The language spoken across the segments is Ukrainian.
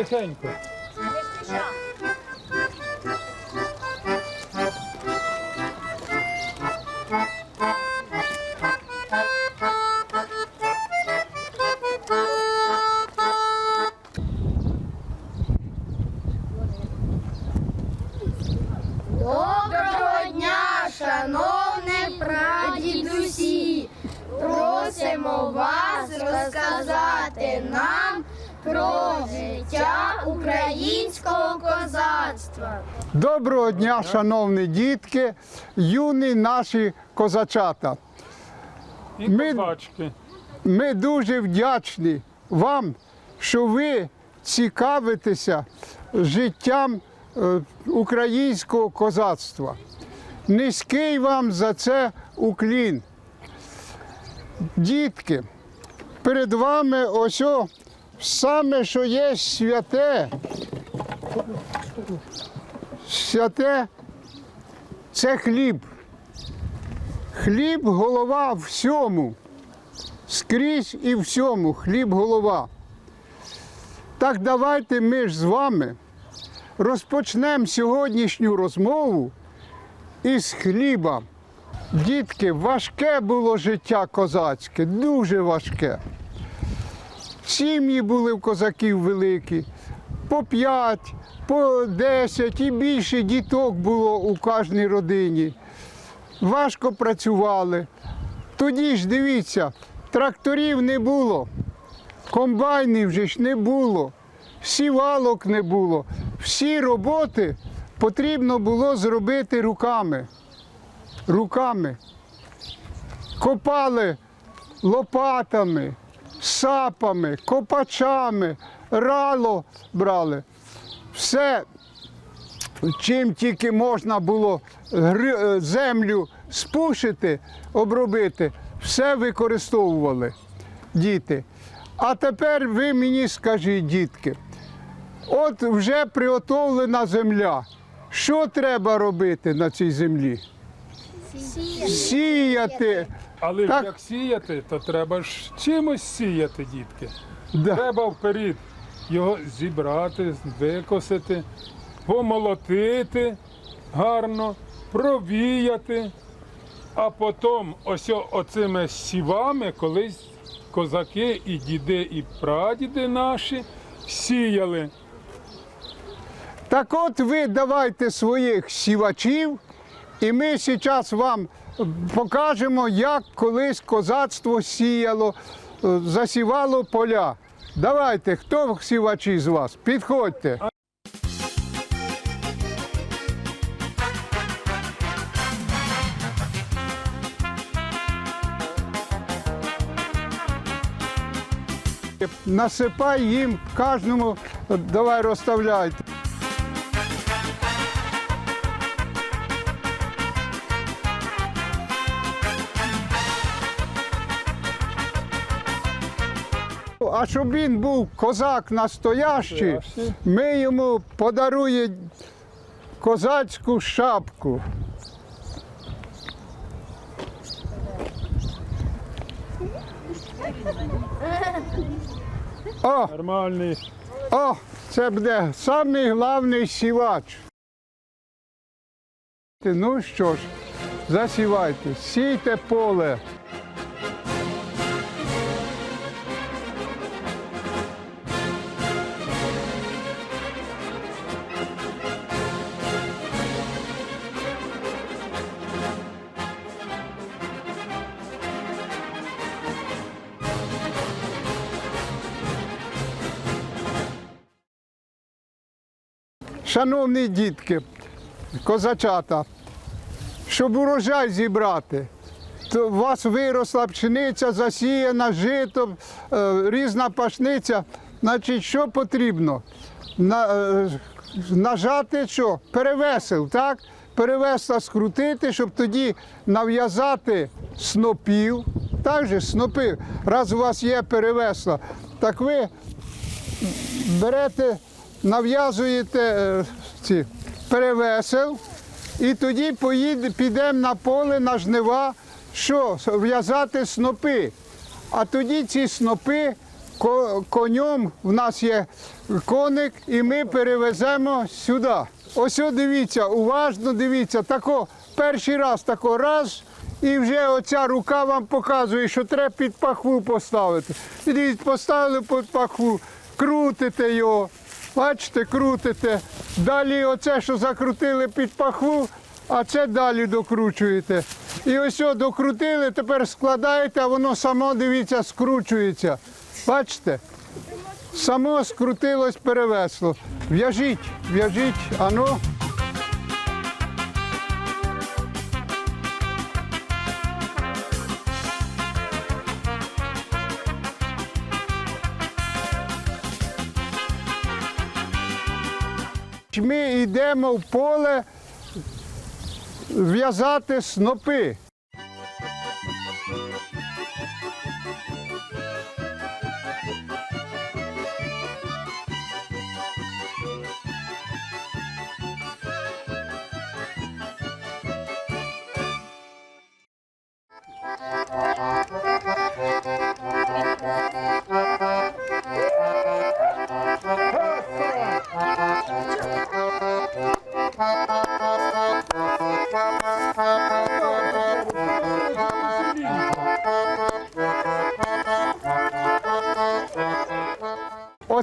Тихенько. Доброго дня, шановне прадідусі! Просимо вас розказати нам про життя українського козацтва. Доброго дня, шановні дітки, юні наші козачата. І Ми- козачки. Ми дуже вдячні вам, що ви цікавитеся життям е, українського козацтва. Низький вам за це уклін. Дітки, перед вами ось саме, що є святе. Святе це хліб. Хліб голова всьому скрізь і всьому хліб голова. Так давайте ми ж з вами розпочнемо сьогоднішню розмову із хліба. Дітки, важке було життя козацьке, дуже важке. Сім'ї були в козаків великі, по п'ять, по десять і більше діток було у кожній родині. Важко працювали. Тоді ж дивіться, тракторів не було, комбайнів же ж не було, сівалок не було. Всі роботи потрібно було зробити руками. Руками. Копали лопатами, сапами, копачами, рало брали. Все чим тільки можна було е, землю спушити, обробити, все використовували діти. А тепер ви мені скажіть, дітки, от вже приготовлена земля. Що треба робити на цій землі? Сіяти. Але ж Так. як сіяти, то треба ж чимось сіяти, дітки. Да. Треба вперед його зібрати, викосити, помолотити гарно, провіяти, а потім ось оцими сівами колись козаки і діди, і прадіди наші сіяли. Так от ви давайте своїх сівачів, і ми зараз вам покажемо, як колись козацтво сіяло, засівало поля. Давайте, хто сівачі з вас? Підходьте. Насипай їм кожному, давай розставляйте. А щоб він був козак настоящий, ми йому подаруємо козацьку шапку. О, Нормальний. о, це буде самий головний сівач. Ну що ж, засівайте, сійте поле. Шановні дітки, козачата, щоб урожай зібрати, то у вас виросла пшениця, засіяна, жито, е, різна пашниця. Значить, що потрібно? Е, нажати що? Перевесел, так? Перевесла скрутити, щоб тоді нав'язати снопів. Так же снопи, раз у вас є перевесла, так ви берете, нав'язуєте е, ці перевесел, і тоді поїде, підемо на поле, на жнива, що в'язати снопи. А тоді ці снопи конем. В нас є коник, і ми перевеземо сюди. Ось дивіться, уважно дивіться, тако, перший раз тако раз, і вже оця рука вам показує, що треба під пахву поставити. Поставили під пахву, крутите його. Бачите, крутите. Далі оце, що закрутили під пахву, а це далі докручуєте. І ось о, докрутили, тепер складаєте, а воно само, дивіться, скручується. Бачите? Само скрутилось, перевесло. В'яжіть, в'яжіть, ано. Йдемо в поле в'язати снопи.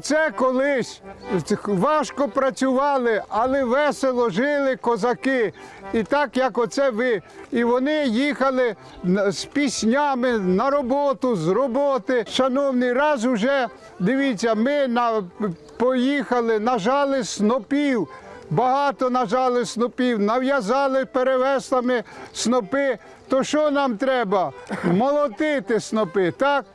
Оце колись важко працювали, але весело жили козаки. І так як оце ви. І вони їхали з піснями на роботу, з роботи. Шановний, раз уже дивіться, ми на, поїхали, нажали снопів. Багато нажали снопів, нав'язали перевеслами снопи. То що нам треба? Молотити снопи, так?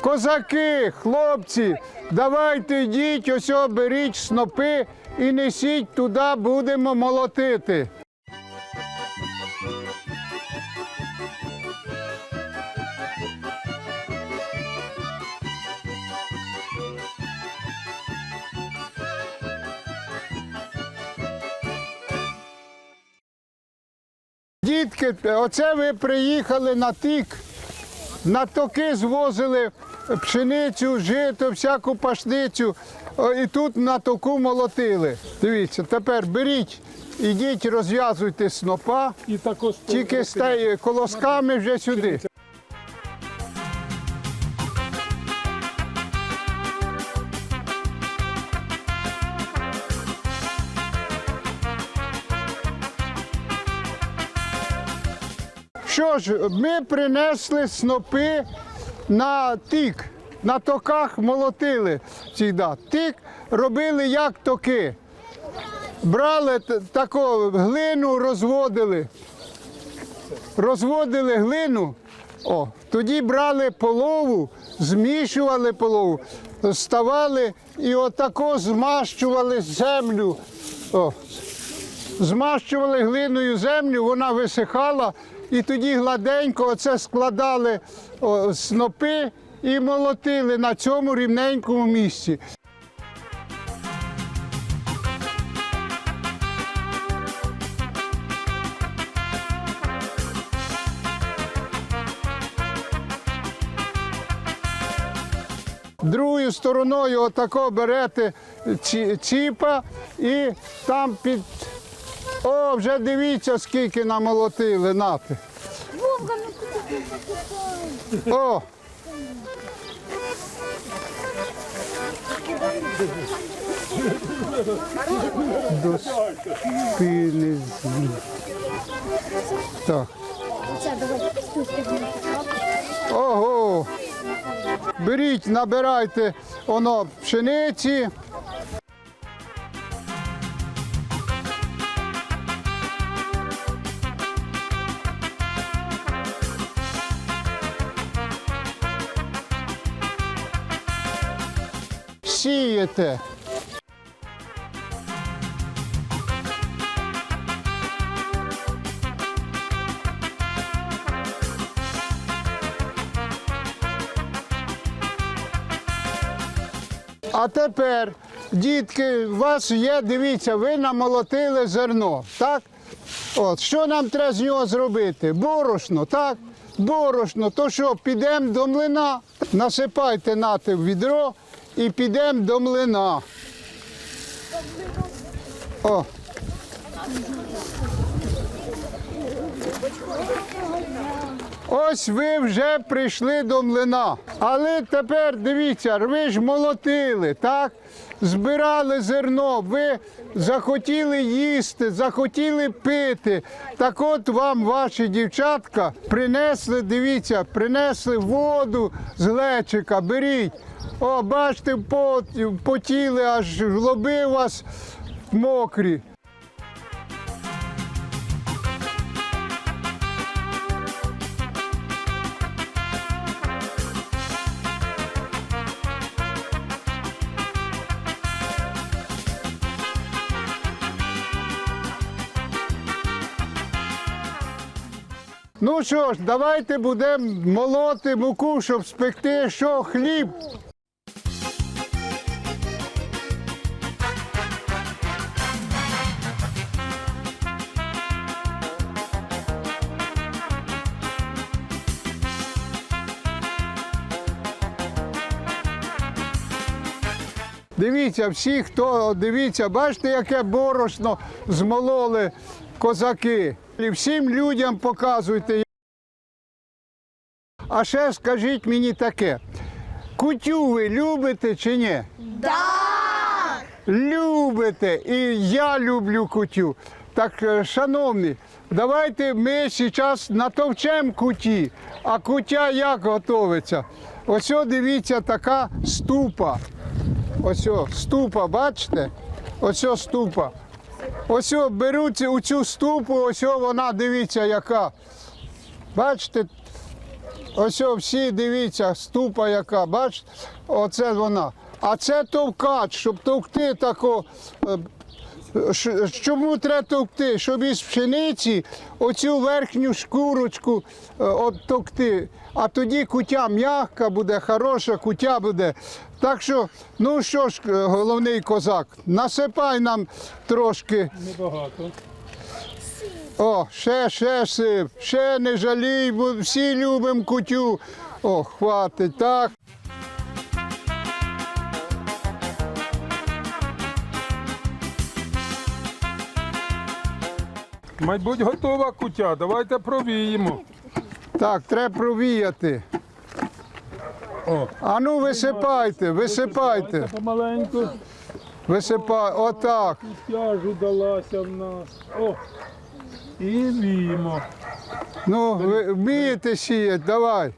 Козаки, хлопці, давайте йдіть, ось беріть снопи і несіть туди, будемо молотити. Дітки, оце ви приїхали на тік. На токи звозили пшеницю, жито, всяку пашницю. І тут на току молотили. Дивіться, тепер беріть, ідіть, розв'язуйте снопа, І тільки стає колосками вже сюди. Що ж, ми принесли снопи на тік. На токах молотили завжди. Тік робили як токи. Брали таку глину, розводили. Розводили глину, о, тоді брали полову, змішували полову, ставали і отако змащували землю. О, змащували глиною землю, вона висихала, і тоді гладенько оце складали о, снопи і молотили на цьому рівненькому місці. Другою стороною отако берете ці- ціпа і там під. О, вже дивіться, скільки намолотили нати. О! До спини. Так. Ого! Беріть, набирайте воно пшениці. Сієте. А тепер, дітки, у вас є, дивіться, ви намолотили зерно, так? От, що нам треба з нього зробити? Борошно, так? Борошно, то що, підемо до млина? насипайте нати в відро і підемо до млина. О. Ось ви вже прийшли до млина. Але тепер дивіться, ви ж молотили, так? Збирали зерно, ви захотіли їсти, захотіли пити. Так от вам ваші дівчатка принесли, дивіться, принесли воду з глечика, беріть. О, бачите, потіли, аж лоби у вас мокрі. Ну що ж, давайте будемо молоти муку, щоб спекти що хліб. Дивіться, всі, хто дивіться, бачите, яке борошно змололи козаки. І всім людям показуйте. А ще скажіть мені таке: кутю ви любите чи ні? Так! Любите, і я люблю кутю. Так, е, шановні, давайте ми зараз натовчемо куті. А кутя як готується? Ось дивіться, така ступа. Ось ступа, бачите? Ось ступа. Ось беруть у цю ступу, ось вона дивіться, яка. Бачите? Ось всі дивіться, ступа яка, бачите? Оце вона. А це товкач, щоб товкти тако. е, Чому треба товкти? Щоб із пшениці оцю верхню шкурочку е, от товкти. А тоді кутя м'яка буде, хороша кутя буде. Так що, ну що ж, е, головний козак, насипай нам трошки. Небагато. О, ще, ще сип, ще не жалій, бо всі любимо кутю. О, хватить, так. Мабуть, готова кутя. Давайте провіємо. Так, треба провіяти. О, А ну висипайте, висипайте. помаленьку. Висипай, отак. Тяжу далася в нас. О. І віємо. Ну, ви вмієте сіяти, давай.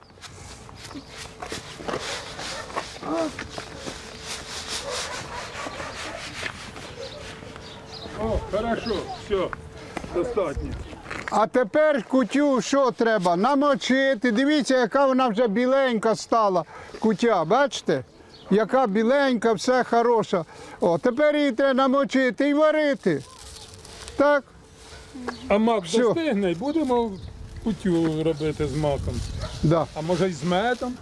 О, хорошо, все, достатньо. А тепер кутю що треба? Намочити. Дивіться, яка вона вже біленька стала кутя, бачите? Яка біленька, все хороша. О, тепер її треба намочити і варити. Так? А мак достигне і будемо кутю робити з маком. Да. А може й з медом?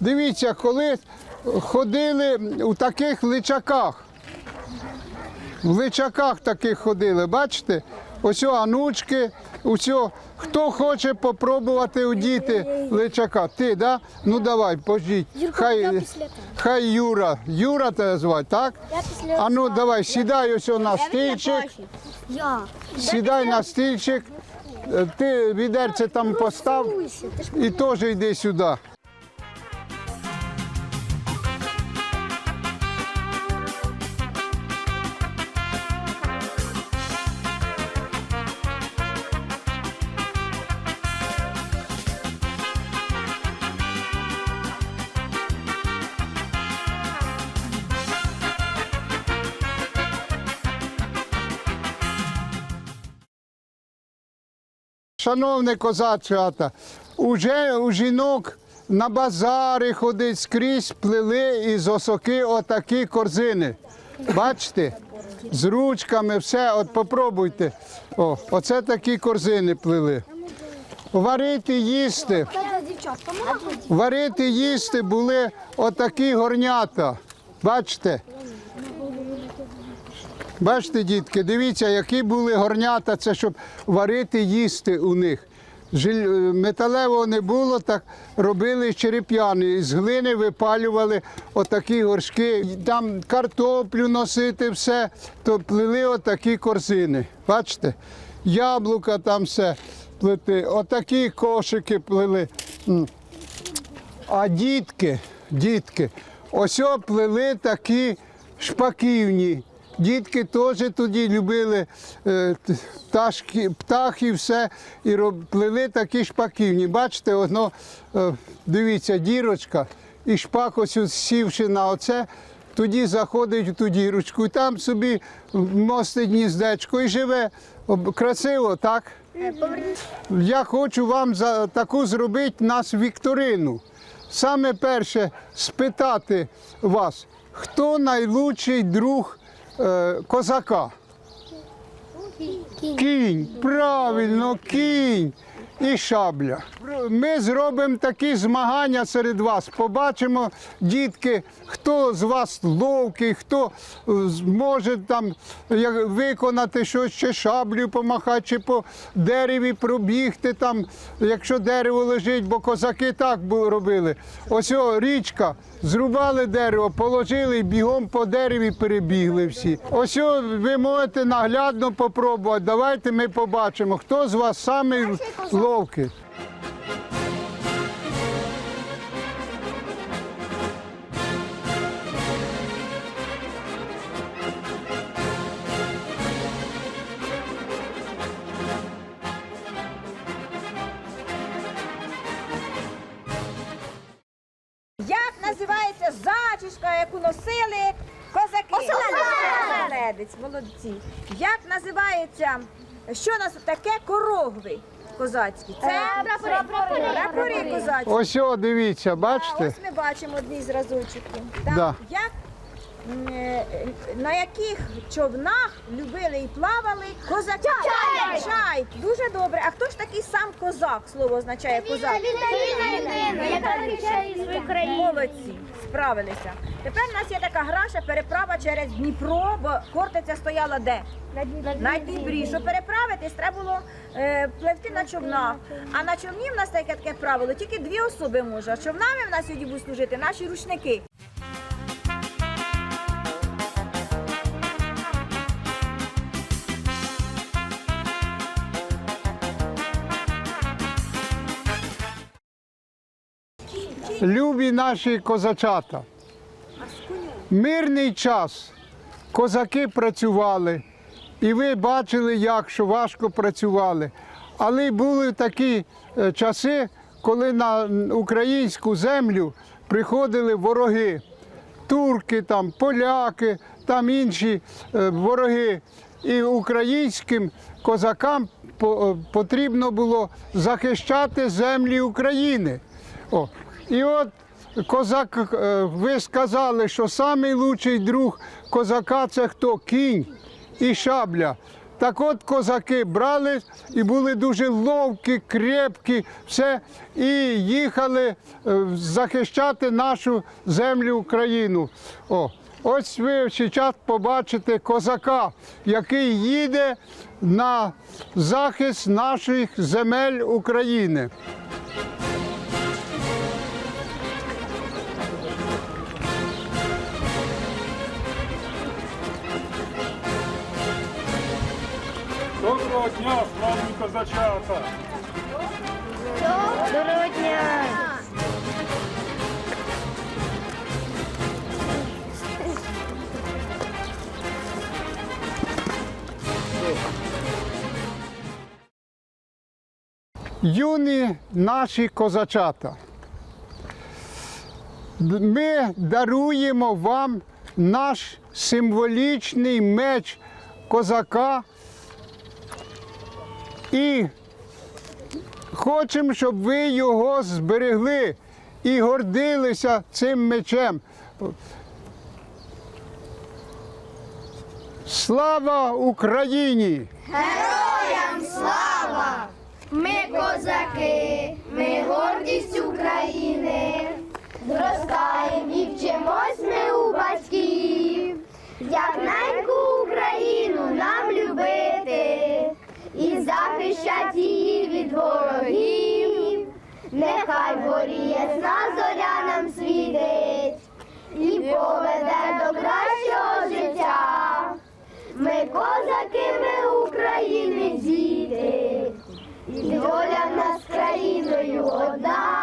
Дивіться, коли ходили у таких личаках. В личаках таких ходили, бачите? Ось анучки, усьо. Хто хоче попробувати удіти личака? Ти, да? Ну давай, пожіть. Хай, хай Юра. Юра тебе звати, так? А ну давай, сідай ось на стільчик. Сідай на стільчик. Ти відерце там постав і теж йди сюди. Шановне козачата, уже у жінок на базари ходить скрізь плели із осоки отакі корзини. Бачите? З ручками, все, от попробуйте. О, оце такі корзини плели. Варити їсти. Варити їсти були отакі горнята. Бачите? Бачите, дітки, дивіться, які були горнята, це щоб варити їсти у них. е, металевого не було, так робили череп'яни. З глини випалювали отакі горшки. Там картоплю носити, все, то плели отакі корзини. Бачите? Яблука там все плити, отакі кошики плели. А дітки, дітки, ось плели такі шпаківні. Дітки теж тоді любили е, пташки, птахи, все, і плели такі шпаківні. Бачите, воно, е, дивіться, дірочка, і шпак ось сівши на оце, тоді заходить в ту дірочку, і там собі мостить гніздечко і живе. Красиво, так? Я хочу вам за таку зробити нас вікторину. Саме перше спитати вас, хто найлучший друг козака? Кінь, правильно, кінь і шабля. Ми зробимо такі змагання серед вас. Побачимо, дітки, хто з вас ловкий, хто е, зможе там виконати щось, чи шаблю помахати, чи по дереві пробігти там, якщо дерево лежить, бо козаки так робили. Ось о, річка, зрубали дерево, положили і бігом по дереві перебігли всі. Ось ви можете наглядно попробувати. Давайте ми побачимо, хто з вас самий ловкий. Молодці. Як називається, що у нас таке корогви козацькі? Це прапори козацькі. Ось о, дивіться, А, бачите? Ось ми бачимо одні з разочків. Так, Да. як, е, на яких човнах любили і плавали козаки? Чайки. Чайки. Дуже добре. А хто ж такий сам козак? Слово означає козак. Молодці, справилися. Тепер у нас є така гра, ще переправа через Дніпро, бо Хортиця стояла де? На Дніпрі. Щоб переправитись, треба було е, пливти на човнах. А на човні в нас таке таке правило, тільки дві особи може. А човнами в нас сьогодні будуть служити наші рушники. Любі наші козачата. Мирний час. Козаки працювали, і ви бачили, як що важко працювали. Але були такі е, часи, коли на українську землю приходили вороги. Турки, там, поляки, там інші е, вороги. І українським козакам е, потрібно було захищати землі України. О, і от козак, е, ви сказали, що найкращий друг козака це хто? Кінь і шабля. Так от козаки брали і були дуже ловкі, крепкі, все, і їхали е, захищати нашу землю Україну. О, ось ви зараз побачите козака, який їде на захист наших земель України. Доброго дня, славні козачата! Юні наші козачата, ми даруємо вам наш символічний меч козака і хочемо, щоб ви його зберегли і гордилися цим мечем. Слава Україні! Героям слава! Ми козаки, ми гордість України. Зростаємо і вчимось ми у батьків. Як хай борієсна зоря нам світить і поведе до кращого життя. Ми козаки, ми України, діти, і доля нас країною одна.